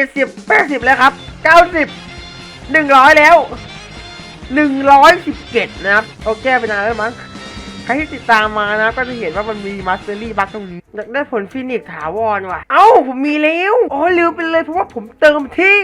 จ็ดสิบแปดสิบแล้วครับเก้าสิบหนึ่งร้อยแล้วหนึ่งร้อยสิบเจ็ดนะครับ โอเคไปนานแล้วมั้ง รที่ติดตามมานะ ก็จะเห็นว่ามันมีมาสเตอรี่บัคตรงนี้อยากได้ผลฟินิกถาวรว่ะ เอ้า ผมมีแล้วอ๋อลืมไปเลยเพราะว่าผมเติมที่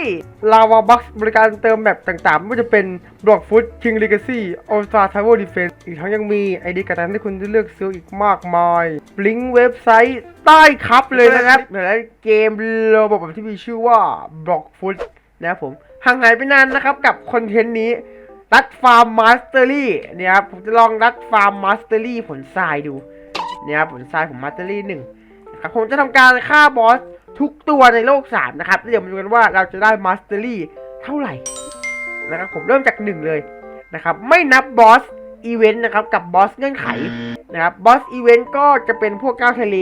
ลาวาบัคบริการเติมแบบต่างๆ ไม่ว่าจะเป็นบล็อกฟุตคิงเลกาซี่ออสตาทาวเวอร์ดีเฟนอีกทั้งยังมีไอเดียการ์ดที่คุณจะเลือกซื้ออีกมากมายลิงก์เว็บไซต์ใต้ครับเลยนะครับเดี๋ยวเกมระบบที่มีชื่อว่าบล็อกฟุตนะครับผมห่างหายไปนานนะครับกับคอนเทนต์นี้ รัดฟาร์มมาสเตอรี่เนี่ยครับผมจะลองรัดฟาร์มมาสเตอรี่ผลทรายดูเนี่ยครับผลทรายผมมาสเตอรี่หนึ่งนะครับผมจะทำการฆ่าบอสทุกตัวในโลกสามนะครับแล้วเดี๋ยวมาดูกันว่าเราจะได้มาสเตอรี่เท่าไหร่นะครับผมเริ่มจากหนึ่งเลยนะครับไม่นับบอสอีเวนต์นะครับกับบอสเงื่อนไขนะครับบอสอีเวนต์ก็จะเป็นพวกก้าวทะเล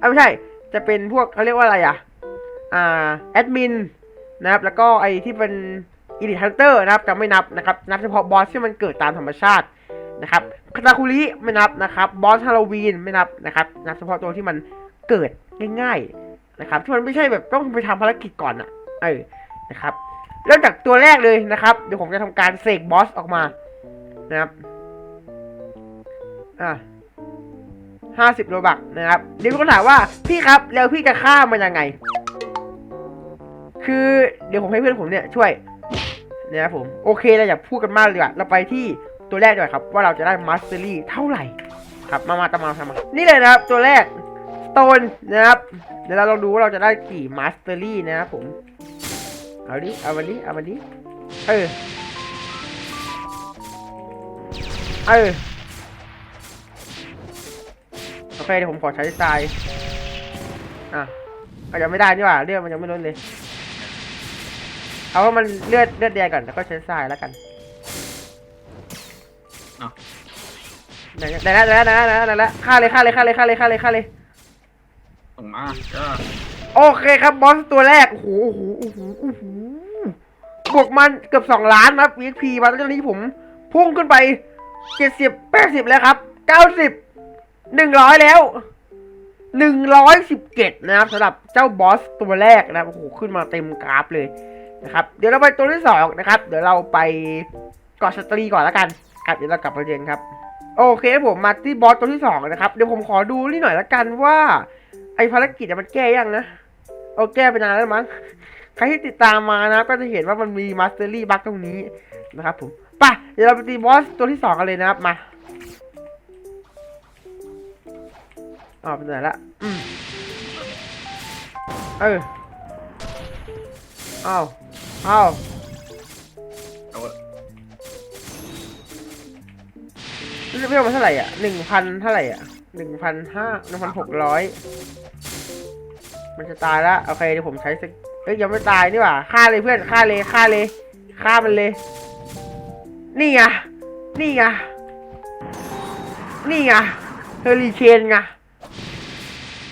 อะไม่ใช่จะเป็นพวกเขาเรียกว่าอะไรอะอ่าแอดมินนะครับแล้วก็ไอที่เป็น อีลิทันเตอร์นะครับจะไม่นับนะครับนับเฉพาะบอสที่มันเกิดตามธรรมชาตินะครับคาตาคุริไม่นับนะครับบอสฮาโลวีนไม่นับนะครับนับเฉพาะตัวที่มันเกิดง่ายๆนะครับที่มันไม่ใช่แบบต้องไปทำภารกิจก่อนอะเออนะครับเริ่มจากตัวแรกเลยนะครับเดี๋ยวผมจะทำการเสกบอสออกมานะครับอะห้าสิบโลบักนะครับเดี๋ยวก็ถามว่าพี่ครับแล้วพี่จะฆ่ามันยังไง คือเดี๋ยวผมให้เพื่อนผมเนี่ยช่วย นะครับผมโอเคเราอย่าพูดกันมากเลยดีกว่าเราไปที่ตัวแรกดีกว่าครับว่าเราจะได้มาสเตอรี่เท่าไหร่ครับมามาตามมาตามมานี่เลยนะครับตัวแรกสโตนนะครับเดี๋ยวเราลองดูว่าเราจะได้กี่มาสเตอรี่นะครับผมเอาดิเอาวันนี้เอาวันนี้เออเออโอเคเดี๋ยวผมขอใช้ทรายอะอายังไม่ได้นี่หว่าเรื่องมันยังไม่ลดเลย เอาว่ามันเลือดเลือดแดงก่อนแล้วก็ใช้ทรายแล้วกันอ้าวไหนไหนแล้วไหนแล้วไหนแล้วไหนแล้วฆ่าเลยฆ่าเลยฆ่าเลยฆ่าเลยฆ่าเลยฆ่าเลย ส่งมาก็โอเคครับบอสตัวแรก โอ้โหโอ้โหโอ้โหโอ้โหบวกมันเกือบสองล้านนะครับ VP มาตอนนี้ผมพุ่งขึ้นไปเจ็ดสิบแปดสิบแล้วครับเก้าสิบหนึ่งร้อยแล้วหนึ่งร้อยสิบเจ็ดนะครับสำหรับเจ้าบอสตัวแรกนะครับโอ้โหขึ้นมาเต็มกราฟเลย นะครับ เดี๋ยวเราไปตัวที่สองนะครับ เดี๋ยวเราไปกาะสตรีก่อนแล้วกันครับเดี๋ยวเรากลับมาเรียนครับ โอเคผมมาที่บอสตัวที่สองนะครับ เดี๋ยวผมขอดูนี่หน่อยละกันว่า ไอภารกิจมันแก้ยังนะโอ้แก้ไปนานแล้วมั้ง ใครที่ติดตามมานะ ก็จะเห็นว่ามันมีมาสเตอรี่บัคตรงนี้นะครับผมไป่ะเดี๋ยวเราไปตีบอสตัวที่สองกันเลยนะครับ มาอ๋อเป็นไหนละอืมเอออ้าว อ้าวเอาเรียกมาเท่าไหร่อะหนึ่งพันเท่าไหร่อะหนึ่งพันห้าหนึ่งพันหกร้อยมันจะตายแล้วโอเคเดี๋ยวผมใช้สกเอ้ยยังไม่ตายนี่หว่าฆ่าเลยเพื่อนฆ่าเลยฆ่าเลยฆ่ามันเลย นี่ไงนี่ไงนี่ไงเฮอริเคนไง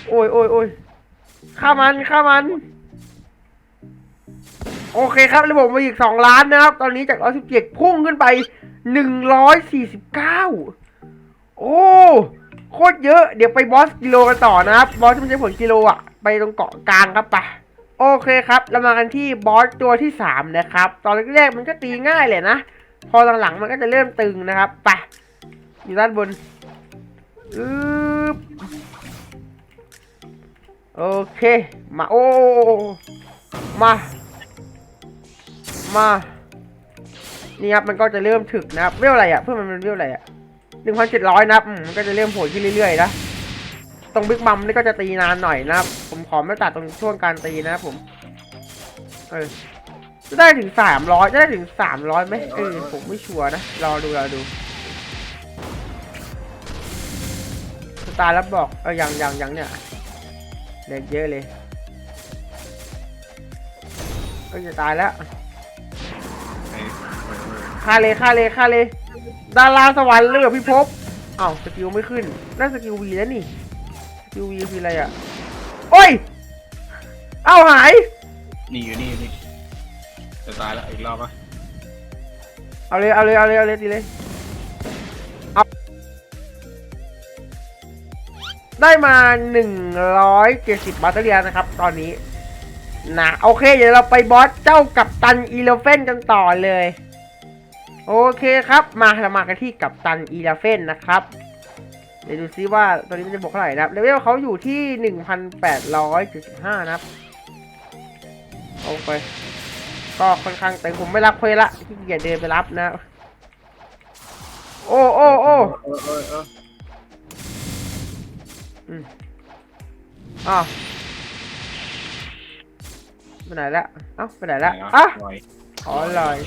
โอ้ยโอ้ยโอ้ยฆ่ามันฆ่ามัน โอเคครับระบบมาอีกสองล้านนะครับ ตอนนี้จากร้อยสิบเจ็ดพุ่งขึ้นไปหนึ่งร้อยสี่สิบเก้าโอ้ โคตรเยอะ เดี๋ยวไปบอสกิโลกันต่อนะครับ บอสที่ไม่ใช่ผลกิโลอะไปตรงเกาะกลางครับปะโอเคครับเรามากันที่บอสตัวที่สามนะครับ ตอนแรกๆมันก็ตีง่ายเลยนะ พอหลังๆมันก็จะเริ่มตึงนะครับปะอยู่ด้านบนอึ๊บโอเค มา โอ้ มา มานี่ครับมันก็จะเริ่มถึกนะครับเวอะไรอะเพื่อนมันเป็นเวอะไรอะหนึ่งพันเจ็ดร้อยนะครับมันก็จะเริ่มโหดขึ้นเรื่อยๆนะตรงบิ๊กบัมนี่ก็จะตีนานหน่อยนะครับ ผมขอไม่ตัดตรงช่วงการตีนะครับผมเออจะได้ถึงสามร้อยจะได้ถึงสามร้อยไหมเออผมไม่ชัวร์นะรอดูรอดูสตาร์แล้วบอกเออยังยังยังเนี่ยเด็กเยอะเลยเออจะตายแล้ว ฆ่าเลยฆ่าเลยฆ่าเลยดาราสวรรค์เลือพี่ภพเอ้าสกิลไม่ขึ้นนั่นสกิลวีแล้วนี่สกิลวีคืออะไรอะโอ้ยเอ้าหายนี่อยู่นี่อยู่นี่จะตายแล้วอีกรอบปะเอาเลยเอาเลยเอาเลยเอาเลยตีเลยเอาได้มาหนึ่งร้อยเจ็ดสิบบาตเตอรี่นะครับ ตอนนี้นะโอเค เดี๋ยวเราไปบอสเจ้ากับตันอีเลฟเฟนกันต่อเลย โอเคครับ มาเรามากันที่กับตันอีเลฟเฟนนะครับเดี๋ยวดูซิว่าตัวนี้มันจะบวกเท่าไหร่นะครับเลเวลเขาอยู่ที่หนึ่งพันแปดร้อยเจ็ดสิบห้านะครับโอเคก็ค่อนข้างแต่ผมไม่รับเควสละที่เกียจเดินไปรับนะ โอ้โอ้โอ้เออเออเอออ้าวไปไหนละ เอ้าไปไหนละอะลอยขอลอย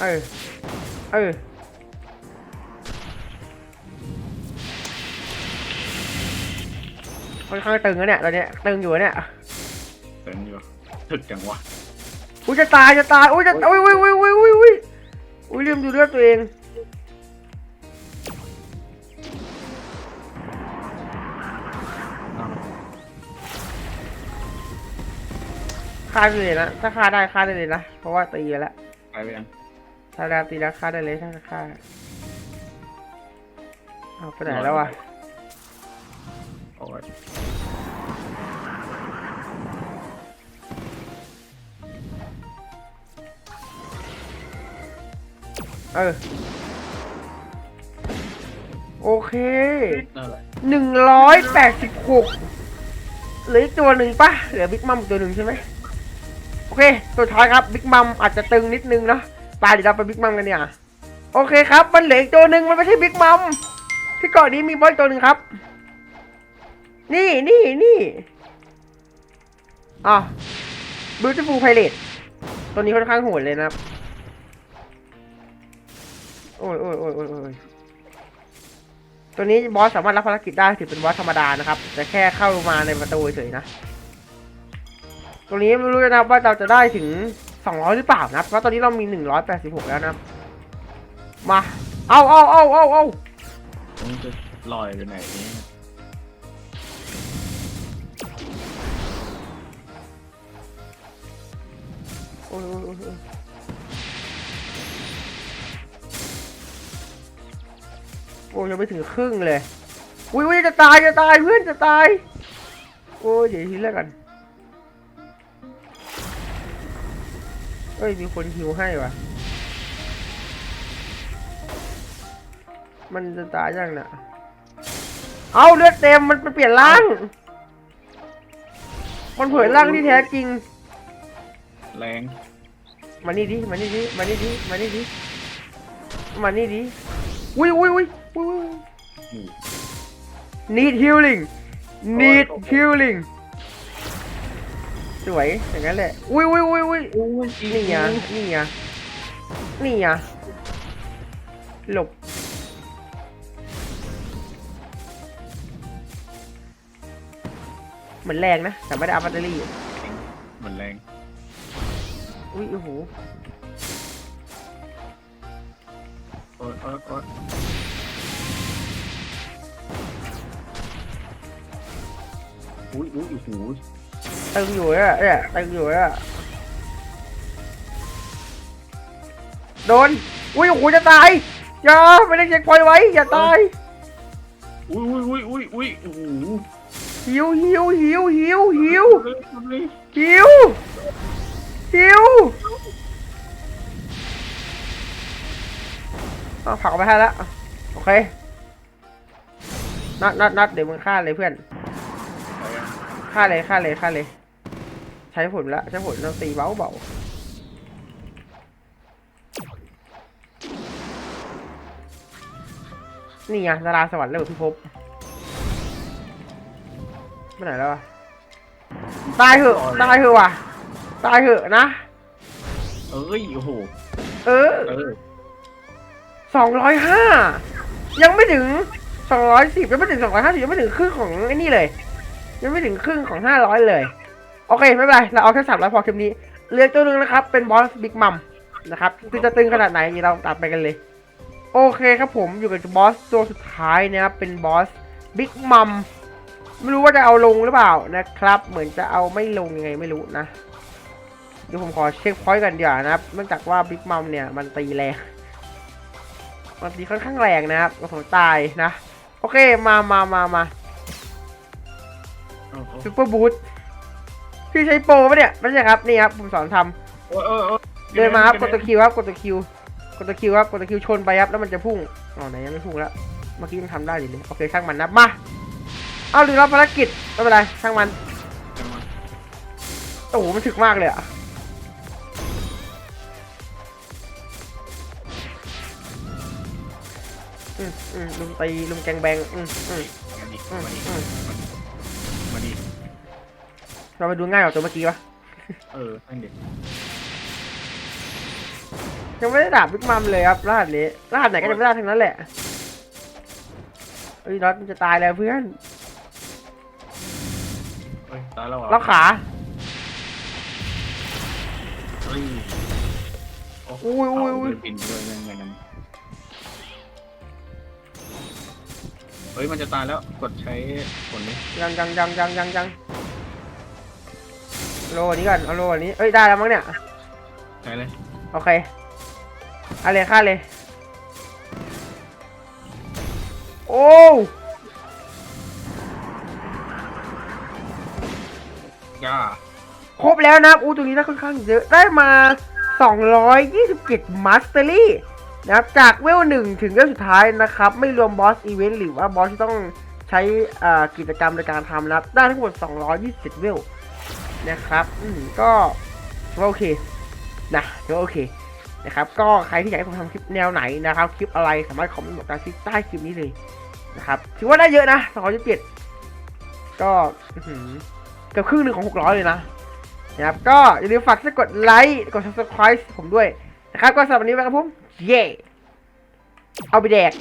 เออ เออ ค่อนข้างตึงนะเนี่ยตอนเนี้ยตึงอยู่เนี่ยเต็มอยู่ถึกจังวะอุ้ยจะตายจะตายอุ้ยจะอุ้ยอุ้ยอุ้ยอุ้ยอุ้ยอุ้ยอุ้ยลืมดูเลือดตัวเองฆ่าได้เลยนะถ้าฆ่าได้ฆ่าได้เลยนะเพราะว่าตีไปแล้วไปไปยัง ถ้าได้ตีแล้วฆ่าได้เลยถ้าฆ่าเอาไปไหนแล้ววะโอ้ยเออ โอเคหละหนึ่งร้อยแปดสิบหกเหลืออีกตัวหนึ่งปะเหลือบิ๊กมัมตัวหนึ่งใช่ไหมโอเค ตัวท้ายครับบิ๊กมัมอาจจะตึงนิดนึงเนาะ ไปเดี๋ยวเราไปบิ๊กมัมกันเนี่ยโอเคครับ มันเหลืออีกตัวหนึ่งมันไม่ใช่บิ๊กมัมที่เกาะนี้มีบอสตัวหนึ่งครับ นี่นี่นี่อะ beautiful pilot ตัวนี้ค่อนข้างโหดเลยนะครับ โอ้ยโอ้ยโอ้ยโอ้ยโอ้ยตัวนี้บอสสามารถรับภารกิจได้ถือเป็นบอสธรรมดานะครับ แต่แค่เข้ามาในประตูเฉยๆนะ ตัวนี้ไม่รู้นะครับว่าเราจะได้ถึง 200 หรือเปล่านะครับเพราะตอนนี้เรามี 186 แล้วนะครับมา เอาเอาเอาเอาเอาผมจะลอยไปไหนเนี่ยโอ้ยโอ้ยโอ้ยโอ้ยโอ้ยยังไม่ถึงครึ่งเลย อุ้ยอุ้ยจะตายจะตายเพื่อนจะตาย โอ้ยเดี๋ยวทีแรกกัน เอ้ย มีคนฮิวให้ว่ะมันจะตายยังน่ะ เอาเลือดเต็มมันมันเปลี่ยนร่าง มันเผยร่างที่แท้จริง แรง มานี่ดิ มานี่ดิ มานี่ดิ มานี่ดิ มานี่ดิ อุ้ยอุ้ยอุ้ยอุ้ยอยู่ need healing need healing สวยอย่างนั้นแหละ อุ้ยอุ้ยอุ้ยอุ้ยโอ้ยนี่ไงนี่ไงนี่ไงหลบเหมือนแรงนะ แต่ไม่ได้อัพแบตเตอรี่มันแรง อุ้ยโอ้โหโอ้ยโอ้ยโอ้ยอุ้ยอุ้ยโอ้โห ตึงอยู่อะเนี่ยตึงอยู่อะโดน อุ้ยโอ้โหจะตาย อย่าไม่ได้เช็คพอยต์ไว้ อย่าตาย อุ้ยอุ้ยอุ้ยอุ้ยอุ้ยโอ้โหหิวหิวหิวหิวหิวเฮ้ยทำเลยหิวหิวอ้าวผลักออกไปให้แล้ว โอเค นัดนัดนัดเดี๋ยวมึงฆ่าเลยเพื่อนไปยังฆ่าเลยฆ่าเลยฆ่าเลย ใช้ผลละใช้ผลเราตีเบาเบานี่ไงดาราสวรรค์เร็วพี่ภพไปไหนแล้ววะตายเหอะตายเหอะว่ะตายเหอะนะ เอ้ยโอ้โหเออเออสองร้อยห้ายังไม่ถึงสองร้อยสิบยังไม่ถึงสองร้อยห้าสิบยังไม่ถึงครึ่งของไอ้นี่เลย ยังไม่ถึงครึ่งของห้าร้อยเลย โอเคไม่เป็นไรเราเอาแค่สามร้อยพอคลิปนี้เหลือตัวหนึ่งนะครับ เป็นบอสบิ๊กมัมนะครับคือจะตึงขนาดไหนเดี๋ยวเราตัดไปกันเลย โอเคครับผมอยู่กับบอสตัวสุดท้ายนะครับเป็นบอสบิ๊กมัมไม่รู้ว่าจะเอาลงหรือเปล่านะครับ เหมือนจะเอาไม่ลงยังไงไม่รู้นะเดี๋ยวผมขอเช็คพอยต์กันดีกว่านะครับเนื่องจากว่าบิ๊กมัมเนี่ยมันตีแรงมันตีค่อนข้างแรงนะครับผมตายนะ โอเคมามามามาเอาเอาซูเปอร์บูท พี่ใช้โปรปะเนี่ยไม่ใช่ครับนี่ครับผมสอนทำโอ้ยโอ้ยโอ้ยเดินมาครับกดตัวคิวครับกดตัวคิวกดตัวคิวครับกดตัวคิวชนไปครับแล้วมันจะพุ่งอ๋อไหนยังไม่พุ่งแล้วเมื่อกี้ยังทำได้อยู่เลยโอเคช่างมันนะมาเอาลืมรับภารกิจไม่เป็นไรช่างมันจังหวะโอ้โหมันถึกมากเลยอะอืมอืมลุมตีลุมแกงแบงอืมอืมมาดิอืมมาดิอืมมาดิ เราไปดูง่ายกว่าตัวเมื่อกี้ปะเออนั่นเด็กยังไม่ได้ดาบบิ๊กมัมเลยครับรหัสนี้รหัสไหนก็จะไม่ได้ทั้งนั้นแหละเอ้ยน็อตมันจะตายแล้วเพื่อนเฮ้ยตายแล้วเหรอล็อกขาเฮ้ยโอุ้ยอุ้ยอุ้ยเาเดินบินด้วยนั่นไงนั้นเฮ้ยมันจะตายแล้วกดใช้ผลนี้ยังยังยังยังยังยัง โลอันนี้ก่อนเอาโลอันนี้เอ้ยได้แล้วมั้งเนี่ยใช้เลยโอเคเอาเลยค่าเลย โอ้ย่าครบแล้วนะครับอู้ตรงนี้ได้ค่อนข้างเยอะได้มา 227 มาสเตอรี่นะครับจากเวลหนึ่งถึงเวลสุดท้ายนะครับ ไม่รวมบอสอีเวนต์หรือว่าบอสที่ต้องใช้อ่ากิจกรรมในการทำนะครับ ได้ทั้งหมด 227 เวล นะครับอืมก็ถือว่าโอเคนะถือว่าโอเคนะครับก็ใครที่อยากให้ผมทำคลิปแนวไหนนะครับ คลิปอะไรสามารถคอมเมนต์บอกกันที่ใต้คลิปนี้เลยนะครับถือว่าได้เยอะนะ227ก็อื้อหือเกือบครึ่งหนึ่งของ600เลยนะนะครับก็อย่าลืมฝากกดไลค์กด subscribe ผมด้วยนะครับก็สำหรับวันนี้ไปครับผมเย้เอาไปแดก